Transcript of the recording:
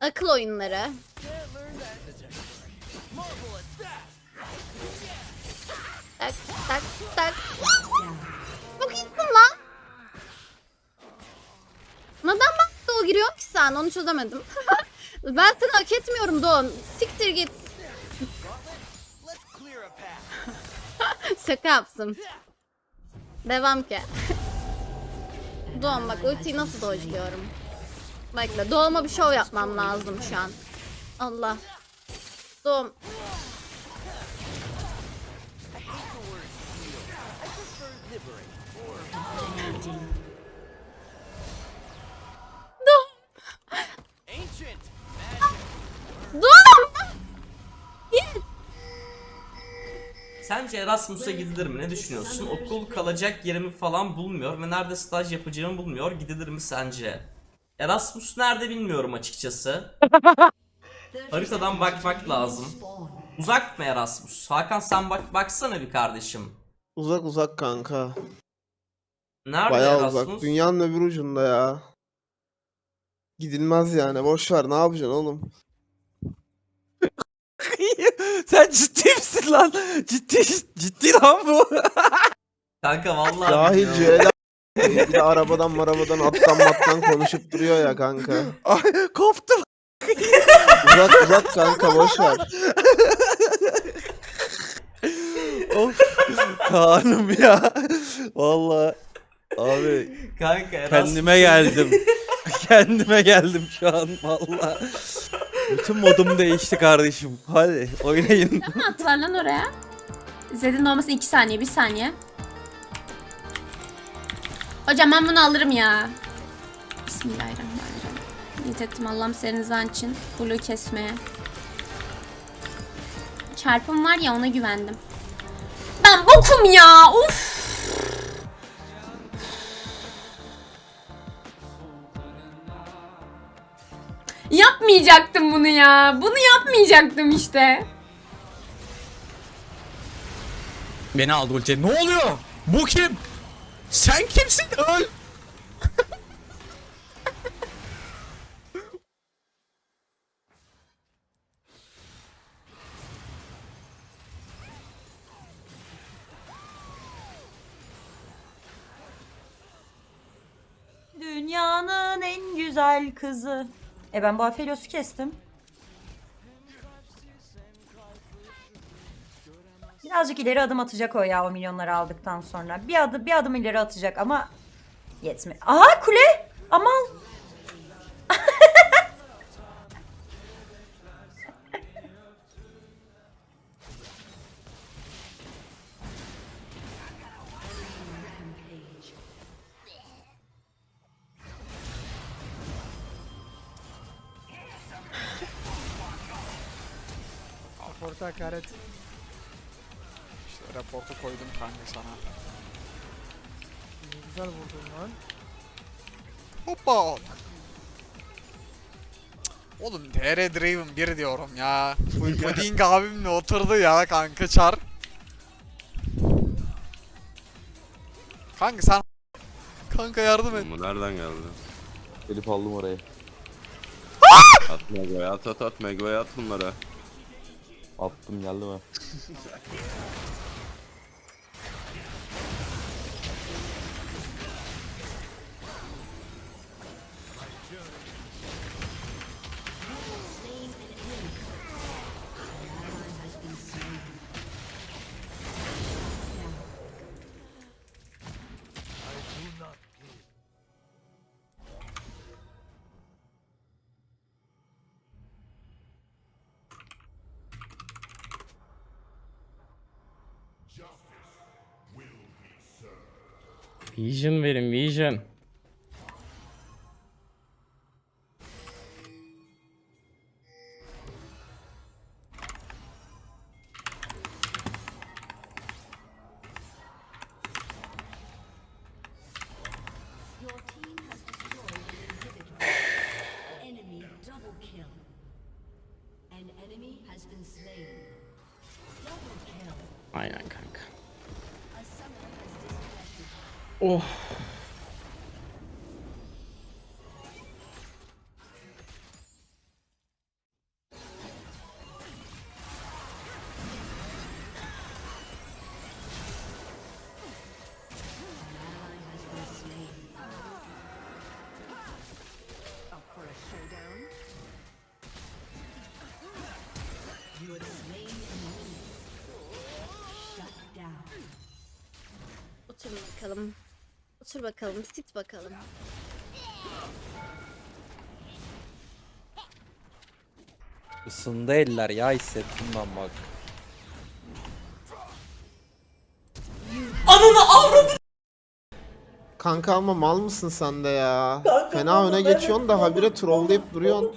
Akıl oyunları. Tak tak tak. Çok iyisin lan. Neden bak o giriyor ki sen? Onu çözemedim. ben seni hak etmiyorum Doğan. Siktir git. Şaka yapsın. Devam ki. Doğan bak ultiyi nasıl dojluyorum. Bekle doğuma bir şov yapmam lazım şu an. Allah. Doğum. Doğum. Doğum. Sence Erasmus'a gidilir mi? Ne düşünüyorsun? Okul kalacak yerimi falan bulmuyor ve nerede staj yapacağımı bulmuyor. Gidilir mi sence? Erasmus nerede bilmiyorum açıkçası. Haritadan bakmak lazım. Uzak mı Erasmus? Hakan sen bak baksana bir kardeşim. Uzak uzak kanka. Nerede Bayağı Erasmus? uzak. Dünyanın öbür ucunda ya. Gidilmez yani. Boş ver. Ne yapacaksın oğlum? Sen ciddi misin lan? Ciddi ciddi lan bu. Kanka vallahi Cahil bilmiyorum. cüela. Bir de arabadan marabadan attan mattan konuşup duruyor ya kanka. Ay koptum. Uzak uzak kanka boş ver. of. Kaan'ım ya. Vallahi abi Kanka Erasmus. kendime geldim. kendime geldim şu an vallahi. Bütün modum değişti kardeşim. Hadi oynayın. Ne attılar lan oraya? Zed'in olması 2 saniye, 1 saniye. Hocam ben bunu alırım ya. Bismillahirrahmanirrahim. Niyet ettim Allah'ım senin rızan için. Blue kesmeye. Çarpım var ya ona güvendim. Ben bokum ya. Uf. Yapmayacaktım bunu ya. Bunu yapmayacaktım işte. Beni aldı ulti. Ne oluyor? Bu kim? Sen kimsin? Öl. Dünyanın en güzel kızı. E ben bu Aphelios'u kestim. Birazcık ileri adım atacak o ya o milyonları aldıktan sonra. Bir adım bir adım ileri atacak ama yetme. Aha kule! Raporta hakaret. Raportu koydum kanka sana. Ne güzel vurdun lan. Hoppa. Oğlum TR Draven 1 diyorum ya. Pudding abimle oturdu ya kanka çar. Kanka sen Kanka yardım et. Bu nereden geldi? Gelip aldım orayı. at Mego'ya at at at Mego'ya at bunları. Attım geldi mi? Vision verin Vision. Enemy double Oh. Bakalım. Otur bakalım, sit bakalım. Isındı eller ya hissettim ben bak. Ananı avradı. Kanka ama mal mısın sen de ya? Fena öne geçiyorsun da habire trolleyip duruyorsun.